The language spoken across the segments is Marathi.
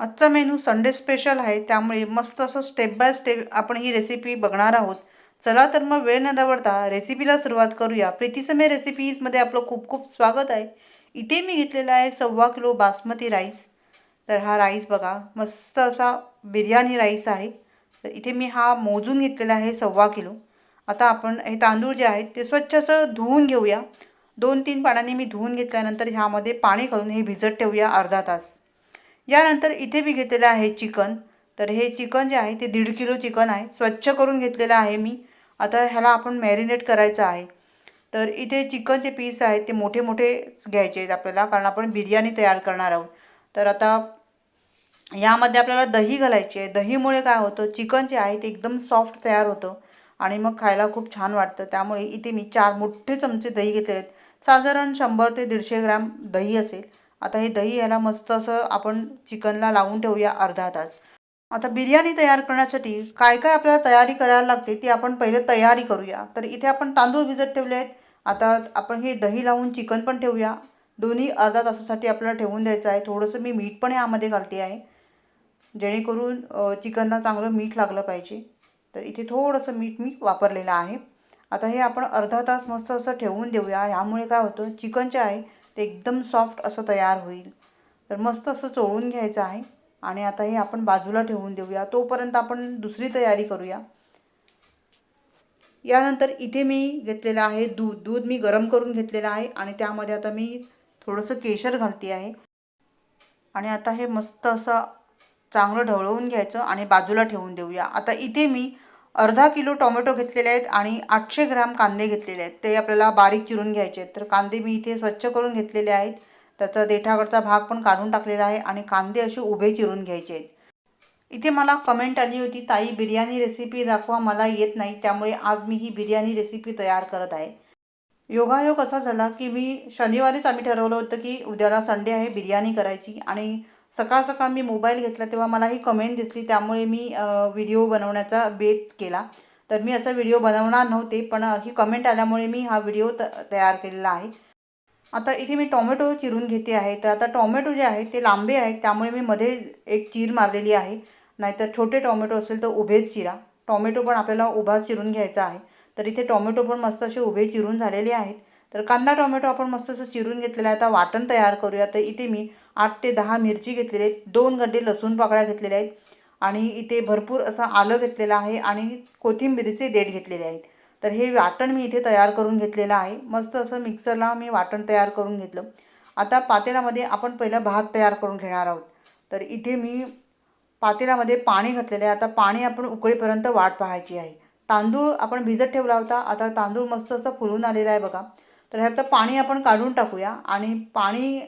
आजचा मेनू संडे स्पेशल आहे त्यामुळे मस्त असं स्टेप बाय स्टेप आपण ही रेसिपी बघणार आहोत. चला तर मग वेळ न दवडता रेसिपीला सुरुवात करूया. प्रीतीसमय रेसिपीजमध्ये आपलं खूप खूप स्वागत आहे. इथे मी घेतलेला आहे सव्वा किलो बासमती राईस. तर हा राईस बघा मस्त असा बिर्याणी राईस आहे. तर इथे मी हा मोजून घेतलेला आहे सव्वा किलो. आता आपण हे तांदूळ जे आहेत ते स्वच्छ असं धुवून घेऊया. दोन तीन पाण्याने मी धुवून घेतल्यानंतर ह्यामध्ये पाणी घालून हे भिजत ठेवूया अर्धा तास. यानंतर इथे मी घेतलेलं आहे चिकन. तर हे चिकन जे आहे ते दीड किलो चिकन आहे. स्वच्छ करून घेतलेलं आहे मी. आता ह्याला आपण मॅरिनेट करायचं आहे. तर इथे चिकनचे पीस आहेत ते मोठे मोठेच घ्यायचे आहेत आपल्याला कारण आपण बिर्याणी तयार करणार आहोत. तर आता यामध्ये आपल्याला दही घालायची आहे. दहीमुळे काय होतं चिकन जे आहे ते एकदम सॉफ्ट तयार होतं आणि मग खायला खूप छान वाटतं. त्यामुळे इथे मी चार मोठे चमचे दही घेतले आहेत. साधारण शंभर ते दीडशे ग्रॅम दही असेल. आता हे दही याला मस्त असं आपण चिकनला लावून ठेवूया अर्धा तास. आता बिर्याणी तयार करण्यासाठी काय काय आपल्याला तयारी करायला लागते ती आपण पहिले तयारी करूया. तर इथे आपण तांदूळ भिजत ठेवले आहेत. आता आपण हे दही लावून चिकन पण ठेवूया. दोन्ही अर्धा तासासाठी आपल्याला ठेवून द्यायचं आहे. थोडंसं मी मीठ पण यामध्ये घालते आहे. जेणेकरून चिकनला चांगलं मीठ लागलं पाहिजे. तर इथे थोडंसं मीठ मी वापरलेलं आहे. आता हे आपण अर्धा तास मस्त असं ठेवून देऊया. ह्यामुळे काय होतं? चिकन जे आहे ते एकदम सॉफ्ट असं तयार होईल. तर मस्त असं चोळून घ्यायचं आहे. आणि आता हे आपण बाजूला ठेवून देऊया. तोपर्यंत आपण दुसरी तयारी करूया. यानंतर इथे मी घेतलेलं आहे दूध. दूध मी गरम करून घेतलेलं आहे. आणि त्यामध्ये आता मी थोडंसं केशर घालते आहे. आणि आता हे मस्त असं चांगलं ढवळवून घ्यायचं. आणि बाजूला ठेवून देऊया. आता इथे मी अर्धा किलो टोमॅटो घेतलेले आहेत आणि आठशे ग्रॅम कांदे घेतलेले आहेत. ते आपल्याला बारीक चिरून घ्यायचे आहेत. तर कांदे मी इथे स्वच्छ करून घेतलेले आहेत. त्याचा देठावरचा भाग पण काढून टाकलेला आहे आणि कांदे असे उभे चिरून घ्यायचे आहेत. इथे मला कमेंट आली होती ताई बिर्याणी रेसिपी दाखवा मला येत नाही त्यामुळे आज मी ही बिर्याणी रेसिपी तयार करत आहे. योगायोग असा झाला की मी शनिवारीच आम्ही ठरवलं होतं की उद्याला संडे आहे बिर्याणी करायची आणि सकाळ सकाळ मी मोबाईल घेतला तेव्हा मला ही कमेंट दिसली. त्यामुळे मी व्हिडिओ बनवण्याचा बेत केला. तर मी असा व्हिडिओ बनवणार नव्हते पण ही कमेंट आल्यामुळे मी हा व्हिडिओ त तयार केलेला आहे. आता इथे मी टॉमॅटो चिरून घेते आहे. तर आता टॉमॅटो जे आहे ते लांबे आहेत त्यामुळे मी मध्ये एक चीर मारलेली आहे. नाहीतर छोटे टॉमॅटो असेल तर उभेच चिरा. टॉमॅटो पण आपल्याला उभा चिरून घ्यायचा आहे. तर इथे टॉमॅटो पण मस्त असे उभे चिरून झालेले आहेत. तर कांदा टोमॅटो आपण मस्त असं चिरून घेतलेला आहे. आता वाटण तयार करूया. तर इथे मी आठ ते दहा मिरची घेतलेली आहेत. दोन गड्डे लसूण पाकळ्या घेतलेल्या आहेत. आणि इथे भरपूर असं आलं घेतलेलं आहे आणि कोथिंबीरीचे देठ घेतलेले आहेत. तर हे वाटण मी इथे तयार करून घेतलेलं आहे. मस्त असं मिक्सरला मी वाटण तयार करून घेतलं. आता पातेल्यामध्ये आपण पहिलं भात तयार करून घेणार आहोत. तर इथे मी पातेल्यामध्ये पाणी घातलेलं आहे. आता पाणी आपण उकळीपर्यंत वाट पाहायची आहे. तांदूळ आपण भिजत ठेवला होता. आता तांदूळ मस्त असं फुलून आलेला आहे बघा. तर ह्यातलं पाणी आपण काढून टाकूया. आणि पाणी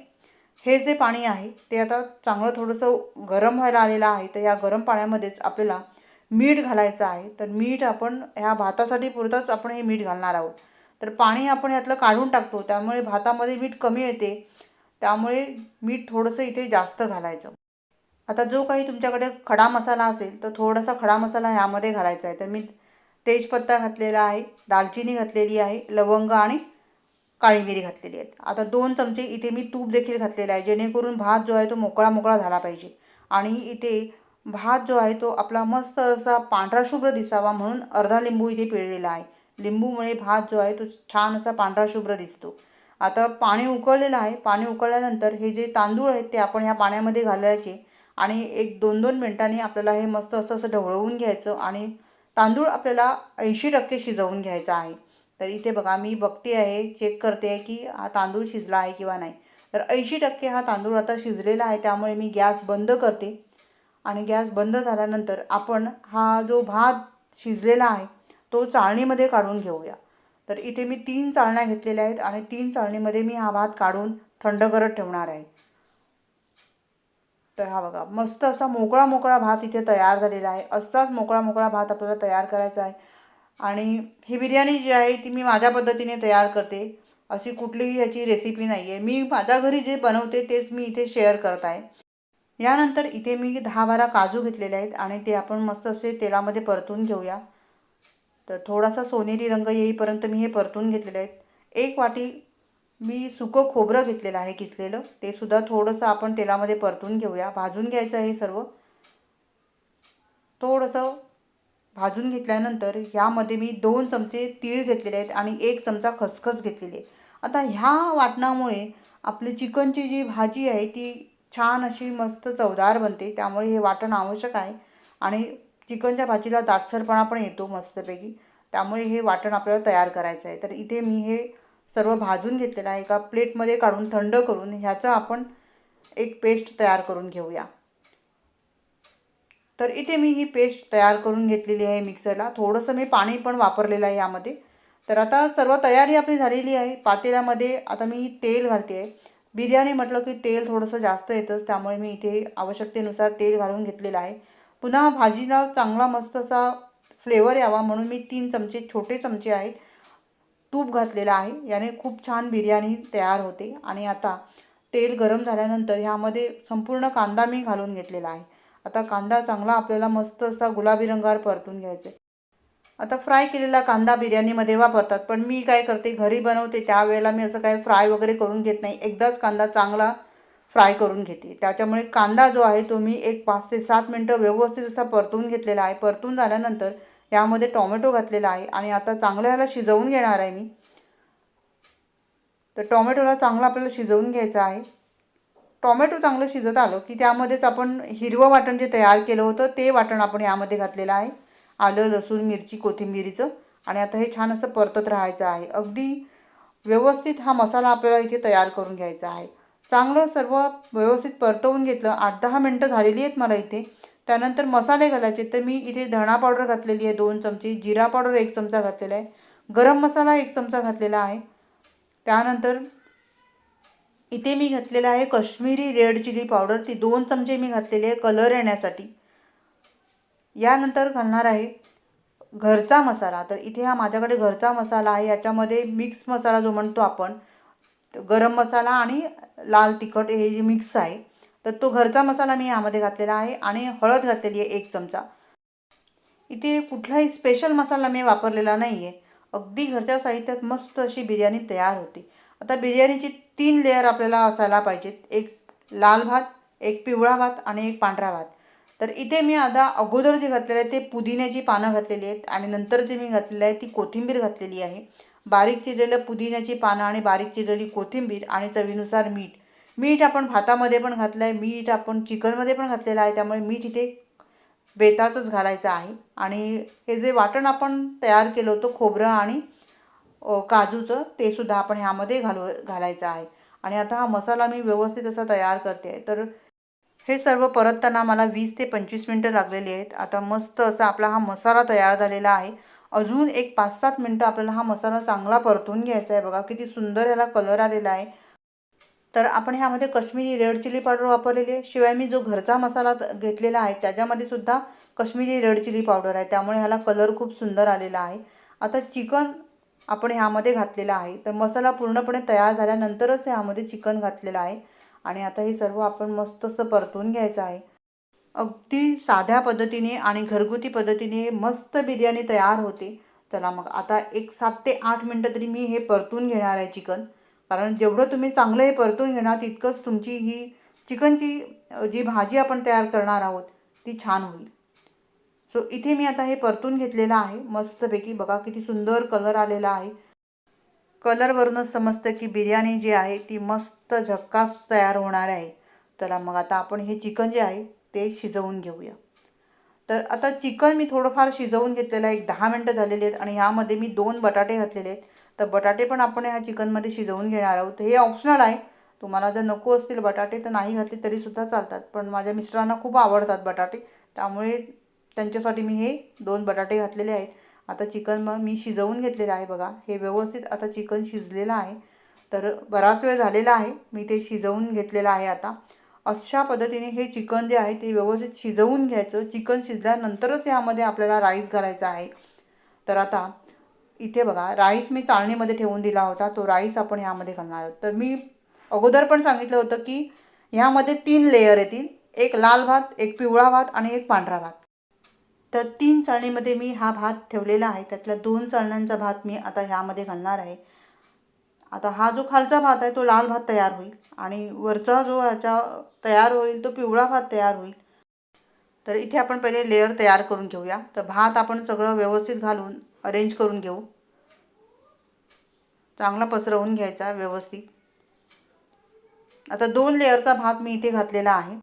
हे जे पाणी आहे ते आता चांगलं थोडंसं गरम व्हायला आलेलं आहे. तर या गरम पाण्यामध्येच आपल्याला मीठ घालायचं आहे. तर मीठ आपण ह्या भातासाठी पुरतंच आपण हे मीठ घालणार आहोत. तर पाणी आपण यातलं काढून टाकतो. त्यामुळे भातामध्ये मीठ कमी येते. त्यामुळे मीठ थोडंसं इथे जास्त घालायचं. आता जो काही तुमच्याकडे खडा मसाला असेल तर थोडासा खडा मसाला ह्यामध्ये घालायचा आहे. तर मी तेजपत्ता घातलेला आहे दालचिनी घातलेली आहे लवंग आणि काळी मिरी घातलेली आहेत. आता दोन चमचे इथे मी तूप देखील घातलेलं आहे जेणेकरून भात जो आहे तो मोकळा मोकळा झाला पाहिजे. आणि इथे भात जो आहे तो आपला मस्त असा पांढरा शुभ्र दिसावा म्हणून अर्धा लिंबू इथे पिळलेला आहे. लिंबूमुळे भात जो आहे तो छान असा पांढरा शुभ्र दिसतो. आता पाणी उकळलेलं आहे. पाणी उकळल्यानंतर हे जे तांदूळ आहेत ते आपण ह्या पाण्यामध्ये घालायचे आणि एक दोन दोन मिनटांनी आपल्याला हे मस्त असं असं ढवळवून घ्यायचं आणि तांदूळ आपल्याला ऐंशी टक्के शिजवून घ्यायचा आहे. तर इथे बघा मी बघते आहे चेक करते आहे की हा तांदूळ शिजला आहे किंवा नाही. तर ऐंशी टक्के हा तांदूळ आता शिजलेला आहे त्यामुळे मी गॅस बंद करते. आणि गॅस बंद झाल्यानंतर आपण हा जो भात शिजलेला आहे तो चाळणीमध्ये काढून घेऊया. तर इथे मी तीन चाळण्या घेतलेल्या आहेत आणि तीन चाळणीमध्ये मी हा भात काढून थंड करत ठेवणार आहे. तर हा बघा मस्त असा मोकळा मोकळा भात इथे तयार झालेला आहे. असाच मोकळा मोकळा भात आपल्याला तयार करायचा आहे. आणि ही बिर्याणी जी आहे ती मी माझ्या पद्धतीने तयार करते. अशी कुठलीही ह्याची रेसिपी नाही आहे मी माझ्या घरी जे बनवते तेच मी इथे शेअर करत आहे. यानंतर इथे मी दहा बारा काजू घेतलेले आहेत आणि ते आपण मस्त असे तेलामध्ये परतून घेऊया. तर थोडासा सोनेरी रंग येईपर्यंत मी हे परतून घेतलेले आहेत. एक वाटी मी सुकं खोबरं घेतलेलं आहे किसलेलं. ते सुद्धा थोडंसं आपण तेलामध्ये परतून घेऊया. भाजून घ्यायचं हे सर्व. थोडंसं भाजून घेतल्यानंतर ह्यामध्ये मी दोन चमचे तीळ घेतलेले आहेत आणि एक चमचा खसखस घेतलेली आहे. आता ह्या वाटणामुळे आपली चिकनची जी भाजी आहे ती छान अशी मस्त चवदार बनते. त्यामुळे हे वाटण आवश्यक आहे. आणि चिकनच्या भाजीला दाटसरपणा पण येतो मस्तपैकी. त्यामुळे हे वाटण आपल्याला तयार करायचं आहे. तर इथे मी हे सर्व भाजून घेतलेलं आहे. एका प्लेटमध्ये काढून थंड करून ह्याचं आपण एक पेस्ट तयार करून घेऊया. तर इथे मी ही पेस्ट तयार करून घेतलेली आहे मिक्सरला. थोडंसं मी पाणी पण वापरलेलं आहे यामध्ये. तर आता सर्व तयारी आपली झालेली आहे. पातेल्यामध्ये आता मी तेल घालते आहे. बिर्याणी म्हटलं की तेल थोडंसं जास्त येतंच त्यामुळे मी इथे आवश्यकतेनुसार तेल घालून घेतलेलं आहे. पुन्हा भाजीला चांगला मस्त असा फ्लेवर यावा म्हणून मी तीन चमचे छोटे चमचे आहेत तूप घातलेलं आहे. याने खूप छान बिर्याणी तयार होते. आणि आता तेल गरम झाल्यानंतर ह्यामध्ये संपूर्ण कांदा मी घालून घेतलेला आहे. आता कांदा चांगला आपल्याला मस्त असा गुलाबी रंगावर परतून घ्यायचा. आहे आता फ्राय केलेला कांदा बिर्याणीमध्ये वापरतात पण मी काय करते घरी बनवते त्यावेळेला मी असं काय फ्राय वगैरे करून घेत नाही. एकदाच कांदा चांगला फ्राय करून घेते. त्याच्यामुळे कांदा जो आहे तो मी एक पाच ते सात मिनटं व्यवस्थित असा परतून घेतलेला आहे. परतून झाल्यानंतर यामध्ये टॉमॅटो घातलेला आहे आणि आता चांगलं ह्याला शिजवून घेणार आहे मी. तर टॉमॅटोला चांगला आपल्याला शिजवून घ्यायचं आहे. टॉमॅटो चांगलं शिजत आलं की त्यामध्येच आपण हिरवं वाटण जे तयार केलं होतं ते वाटण आपण यामध्ये घातलेलं आहे. आलं लसूण मिरची कोथिंबिरीचं आणि आता हे छान असं परतत राहायचं आहे. अगदी व्यवस्थित हा मसाला आपल्याला इथे तयार करून घ्यायचा आहे. चांगलं सर्व व्यवस्थित परतवून घेतलं. आठ दहा मिनटं झालेली आहेत मला इथे. त्यानंतर मसाले घालायचे तर मी इथे धणा पावडर घातलेली आहे दोन चमचे. जिरा पावडर एक चमचा घातलेला आहे. गरम मसाला एक चमचा घातलेला आहे. त्यानंतर इथे मी घातलेलं आहे कश्मीरी रेड चिली पावडर. ती दोन चमचे मी घातलेले आहे कलर येण्यासाठी. यानंतर घालणार आहे घरचा मसाला. तर इथे हा माझ्याकडे घरचा मसाला आहे. याच्यामध्ये मिक्स मसाला जो म्हणतो आपण गरम मसाला आणि लाल तिखट हे जे मिक्स आहे तर तो घरचा मसाला मी यामध्ये घातलेला आहे आणि हळद घातलेली आहे एक चमचा. इथे कुठलाही स्पेशल मसाला मी वापरलेला नाही आहे अगदी घरच्या साहित्यात मस्त अशी बिर्याणी तयार होते. आता बिर्याणीची तीन लेअर आपल्याला असायला पाहिजेत. एक लाल भात एक पिवळा भात आणि एक पांढरा भात. तर इथे मी आता अगोदर जे घातलेलं आहे ते पुदिन्याची पानं घातलेली आहेत आणि नंतर जे मी घातलेलं आहे ती कोथिंबीर घातलेली आहे. बारीक चिरलेलं पुदिन्याची पानं आणि बारीक चिरलेली कोथिंबीर आणि चवीनुसार मीठ. मीठ आपण भातामध्ये पण घातलं आहे मीठ आपण चिकनमध्ये पण घातलेलं आहे त्यामुळे मीठ इथे बेताचंच घालायचं आहे. आणि हे जे वाटण आपण तयार केलं होतं खोबरं आणि काजूचं ते सुद्धा आपण ह्यामध्ये घालू घालायचं आहे. आणि आता हा मसाला मी व्यवस्थित असा तयार करते. तर हे सर्व परतताना मला वीस ते पंचवीस मिनटं लागलेली आहेत. आता मस्त असा आपला हा मसाला तयार झालेला आहे. अजून एक पाच सात मिनटं आपल्याला हा मसाला चांगला परतून घ्यायचा आहे. बघा किती सुंदर ह्याला कलर आलेला आहे. तर आपण ह्यामध्ये कश्मीरी रेड चिली पावडर वापरलेली आहे. शिवाय मी जो घरचा मसाला घेतलेला आहे त्याच्यामध्ये सुद्धा कश्मीरी रेड चिली पावडर आहे. त्यामुळे ह्याला कलर खूप सुंदर आलेला आहे. आता चिकन आपण ह्यामध्ये घातलेला आहे. तर मसाला पूर्णपणे तयार झाल्यानंतरच ह्यामध्ये चिकन घातलेलं आहे. आणि आता हे सर्व आपण मस्त असं परतून घ्यायचं आहे. अगदी साध्या पद्धतीने आणि घरगुती पद्धतीने मस्त बिर्याणी तयार होते. चला मग आता एक सात ते आठ मिनटं तरी मी हे परतून घेणार आहे चिकन. कारण जेवढं तुम्ही चांगलं हे परतून घेणार तितकंच तुमची ही चिकनची जी भाजी आपण तयार करणार आहोत ती छान होईल. सो इथे मी आता हे परतून घेतलेलं आहे. मस्तपैकी बघा किती सुंदर कलर आलेला आहे. कलरवरूनच समजतं की बिर्याणी जी आहे ती मस्त झक्कास तयार होणार आहे. चला मग आता आपण हे चिकन जे आहे ते शिजवून घेऊया. तर आता चिकन मी थोडंफार शिजवून घेतलेलं आहे. एक दहा मिनटं झालेली आहेत आणि ह्यामध्ये मी दोन बटाटे घातलेले आहेत. तर बटाटे पण आपण ह्या चिकनमध्ये शिजवून घेणार आहोत. हे ऑप्शनल आहे. तुम्हाला जर नको असतील बटाटे तर नाही घातले तरीसुद्धा चालतात. पण माझ्या मिस्टरांना खूप आवडतात बटाटे. त्यामुळे त्यांच्यासाठी मी हे दोन बटाटे घातलेले आहेत. आता चिकन मग मी शिजवून घेतलेलं आहे बघा. हे व्यवस्थित आता चिकन शिजलेलं आहे. तर बराच वेळ झालेला आहे. मी ते शिजवून घेतलेलं आहे आता. अशा पद्धतीने हे चिकन जे आहे ते व्यवस्थित शिजवून घ्यायचं. चिकन शिजल्यानंतरच यामध्ये आपल्याला राईस घालायचा आहे. तर आता इथे बघा राईस मी चाळणीमध्ये ठेवून दिला होता. तो राईस आपण ह्यामध्ये घालणार आहोत. तर मी अगोदर पण सांगितलं होतं की ह्यामध्ये तीन लेयर येतील. एक लाल भात एक पिवळा भात आणि एक पांढरा भात. तर तीन चाळणीमध्ये मी हा भात ठेवलेला आहे. त्यातल्या दोन चाळण्यांचा भात मी आता ह्यामध्ये घालणार आहे. आता हा जो खालचा भात आहे तो लाल भात तयार होईल आणि वरचा जो ह्याचा तयार होईल तो पिवळा भात तयार होईल. तर इथे आपण पहिले लेअर तयार करून घेऊया. तर भात आपण सगळं व्यवस्थित घालून अरेंज करून घेऊ. चांगला पसरवून घ्यायचा व्यवस्थित. आता दोन लेअरचा भात मी इथे घातलेला आहे.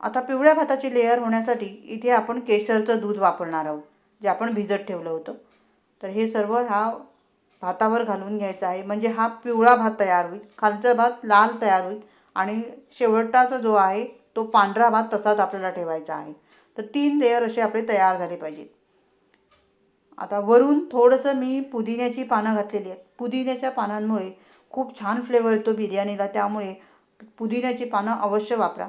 आता पिवळ्या भाताची लेअर होण्यासाठी इथे आपण केशरचं दूध वापरणार आहोत जे आपण भिजत ठेवलं होतं. तर हे सर्व हा भातावर घालून घ्यायचा आहे. म्हणजे हा पिवळा भात तयार होईल खालचा भात लाल तयार होईल आणि शेवटाचा जो आहे तो पांढरा भात तसाच आपल्याला ठेवायचा आहे. तर तीन लेअर असे आपले तयार झाले पाहिजेत. आता वरून थोडंसं मी पुदिन्याची पानं घातलेली आहेत. पुदिन्याच्या पानांमुळे खूप छान फ्लेवर येतो बिर्याणीला त्यामुळे पुदिन्याची पानं अवश्य वापरा.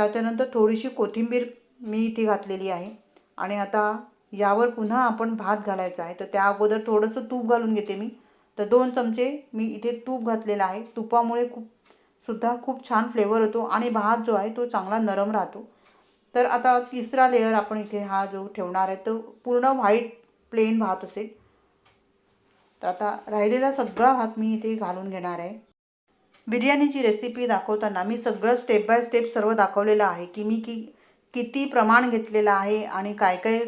त्याच्यानंतर थोडीशी कोथिंबीर मी इथे घातलेली आहे. आणि आता यावर पुन्हा आपण भात घालायचा आहे. तर त्या अगोदर थोडंसं तूप घालून घेते मी. तर दोन चमचे मी इथे तूप घातलेलं आहे. तुपामुळे खूप सुद्धा खूप छान फ्लेवर होतो. आणि भात जो आहे तो चांगला नरम राहतो. तर आता तिसरा लेअर आपण इथे हा जो ठेवणार आहे तो पूर्ण व्हाईट प्लेन भात असेल. तर आता राहिलेला सगळा भात मी इथे घालून घेणार आहे. बिर्याणीची रेसिपी दाखवताना मी सगळं स्टेप बाय स्टेप सर्व दाखवलेलं आहे की मी की किती प्रमाण घेतलेलं आहे आणि काय काय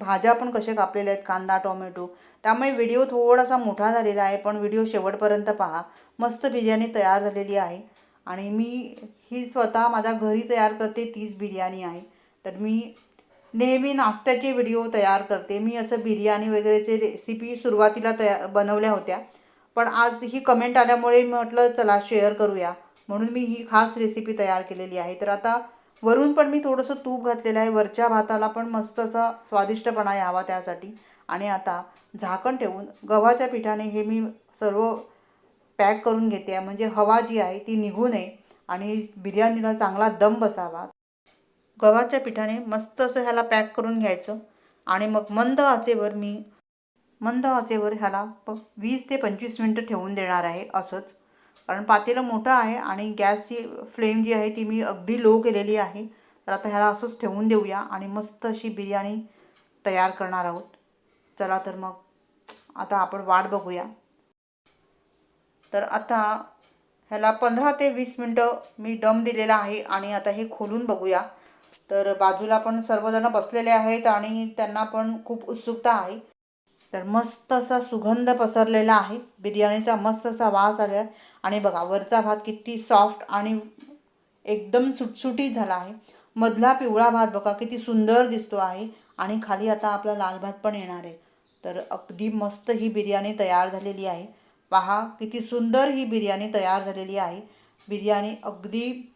भाज्या पण कशा कापलेल्या आहेत कांदा टोमॅटो. त्यामुळे व्हिडिओ थोडासा मोठा झालेला आहे पण व्हिडिओ शेवटपर्यंत पहा. मस्त बिर्याणी तयार झालेली आहे. आणि मी ही स्वतः माझ्या घरी तयार करते तीच बिर्याणी आहे. तर मी नेहमी नाश्त्याचे व्हिडिओ तयार करते. मी असं बिर्याणी वगैरेचे रेसिपी सुरुवातीला तया बनवल्या होत्या. पण आज ही कमेंट आल्यामुळे म्हटलं चला शेअर करूया. म्हणून मी ही खास रेसिपी तयार केलेली आहे. तर आता वरून पण मी थोडंसं तूप घातलेलं आहे. वरच्या भाताला पण मस्त असा स्वादिष्टपणा यावा त्यासाठी. आणि आता झाकण ठेवून गव्हाच्या पिठाने हे मी सर्व पॅक करून घेते. आहे म्हणजे हवा जी आहे ती निघू नये आणि बिर्याणीला चांगला दम बसावा. गव्हाच्या पिठाने मस्त असं ह्याला पॅक करून घ्यायचं. आणि मग मंद आचेवर मी मंद आचेवर ह्याला प वीस ते पंचवीस मिनटं ठेवून देणार आहे असंच. कारण पातेलं मोठं आहे आणि गॅसची फ्लेम जी आहे ती मी अगदी लो केलेली आहे. तर आता ह्याला असंच ठेवून देऊया आणि मस्त अशी बिर्याणी तयार करणार आहोत. चला तर मग आता आपण वाट बघूया. तर आता ह्याला पंधरा ते वीस मिनटं मी दम दिलेला आहे आणि आता हे खोलून बघूया. तर बाजूला पण सर्वजण बसलेले आहेत आणि त्यांना पण खूप उत्सुकता आहे. तर मस्त असा सुगंध पसरलेला आहे. बिर्याणीचा मस्त असा वास आलेला आहे. आणि बघा वरचा भात किती सॉफ्ट आणि एकदम सुटसुटीत झाला आहे. मधला पिवळा भात बघा किती सुंदर दिसतो आहे. आणि खाली आता आपला लाल भात पण येणार आहे. तर अगदी मस्त ही बिर्याणी तयार झालेली आहे. पहा किती सुंदर ही बिर्याणी तयार झालेली आहे. बिर्याणी अगदी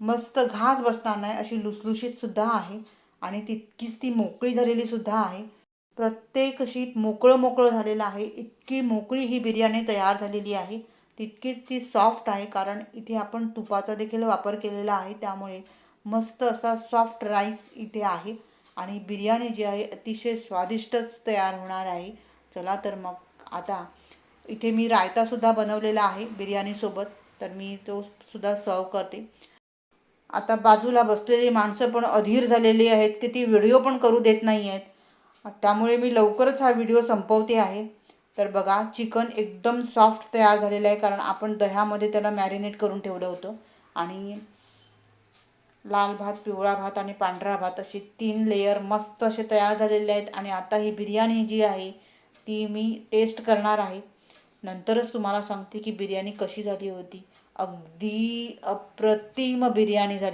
मस्त घास बसणार नाही अशी लुसलुशीतसुद्धा आहे. आणि तितकीच ती मोकळी झालेलीसुद्धा आहे. प्रत्येक शीत मोकळं मोकळं झालेलं आहे. इतकी मोकळी ही बिर्याणी तयार झालेली आहे. तितकीच ती सॉफ्ट आहे कारण इथे आपण तुपाचा देखील वापर केलेला आहे. त्यामुळे मस्त असा सॉफ्ट राईस इथे आहे. आणि बिर्याणी जी आहे अतिशय स्वादिष्टच तयार होणार आहे. चला तर मग आता इथे मी रायतासुद्धा बनवलेला आहे बिर्याणीसोबत तर मी तो सुद्धा सर्व करते. आता बाजूला बसलेली माणसं पण अधीर झालेली आहेत की ती व्हिडिओ पण करू देत नाही आहेत त्यामुळे मी लवकरच हा व्हिडिओ संपवते आहे. तर बघा चिकन एकदम सॉफ्ट तयार झालेलं आहे कारण आपण दह्यामध्ये त्याला मॅरिनेट करून ठेवलं होतं. आणि लाल भात पिवळा भात आणि पांढरा भात असे तीन लेयर मस्त असे तयार झालेले आहेत. आणि आता ही बिर्याणी जी आहे ती मी टेस्ट करणार आहे. नंतरच तुम्हाला सांगते की बिर्याणी कशी झाली होती. अगदी अप्रतिम बिर्याणी झाली.